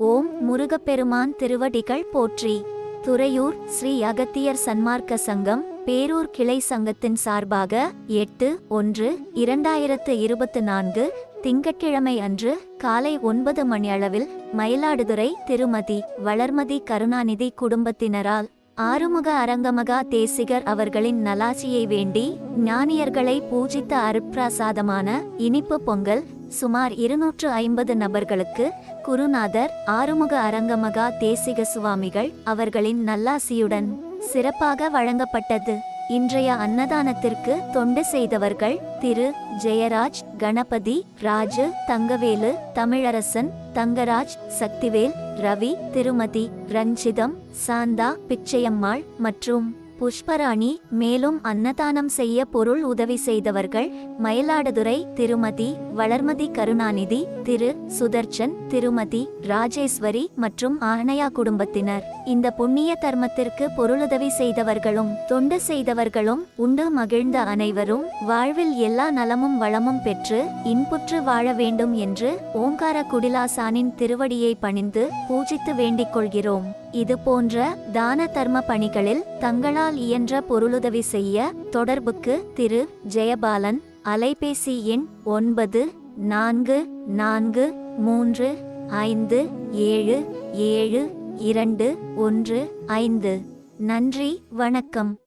ஓம் முருகப்பெருமான் திருவடிகள் போற்றி. துறையூர் ஸ்ரீ அகத்தியர் சன்மார்க்க சங்கம் பேரூர் கிளை சங்கத்தின் சார்பாக எட்டு ஒன்று இரண்டாயிரத்து இருபத்து நான்கு திங்கட்கிழமை அன்று காலை ஒன்பது மணியளவில் மயிலாடுதுறை திருமதி வளர்மதி கருணாநிதி குடும்பத்தினரால் ஆறுமுக அரங்கமகா தேசிகர் அவர்களின் நலாசியை வேண்டி ஞானியர்களை பூஜித்த அருப்பிரசாதமான இனிப்பு பொங்கல் சுமார் இருநூற்று ஐம்பது நபர்களுக்கு குருநாதர் ஆறுமுக அரங்கமகா தேசிக சுவாமிகள் அவர்களின் நல்லாசியுடன் சிறப்பாக வழங்கப்பட்டது. இன்றைய அன்னதானத்திற்கு தொண்டு செய்தவர்கள் திரு ஜெயராஜ் கணபதி ராஜு தங்கவேலு தமிழரசன் தங்கராஜ் சக்திவேல் ரவி திருமதி ரஞ்சிதம் சாந்தா பிச்சையம்மாள் மற்றும் புஷ்பராணி மேலும் அன்னதானம் செய்ய பொருள் உதவி செய்தவர்கள் மயிலாடுதுறை திருமதி வளர்மதி கருணாநிதி திரு. சுதர்ச்சன் திருமதி ராஜேஸ்வரி மற்றும் ஆனையா குடும்பத்தினர். இந்த புண்ணிய தர்மத்திற்கு பொருளுதவி செய்தவர்களும் தொண்டு செய்தவர்களும் உண்டு மகிழ்ந்த அனைவரும் வாழ்வில் எல்லா நலமும் வளமும் பெற்று இன்புற்று வாழ வேண்டும் என்று ஓங்கார குடிலாசானின் திருவடியை பணிந்து பூஜித்து வேண்டிக் கொள்கிறோம். இது போன்ற தான தர்ம பணிகளில் தங்களால் இயன்ற பொருளுதவி செய்ய தொடர்புக்கு திரு. ஜெயபாலன். அலைபேசி எண் ஒன்பது நான்கு நான்கு மூன்று ஐந்து ஏழு ஏழு இரண்டு ஒன்று ஐந்து. நன்றி வணக்கம்.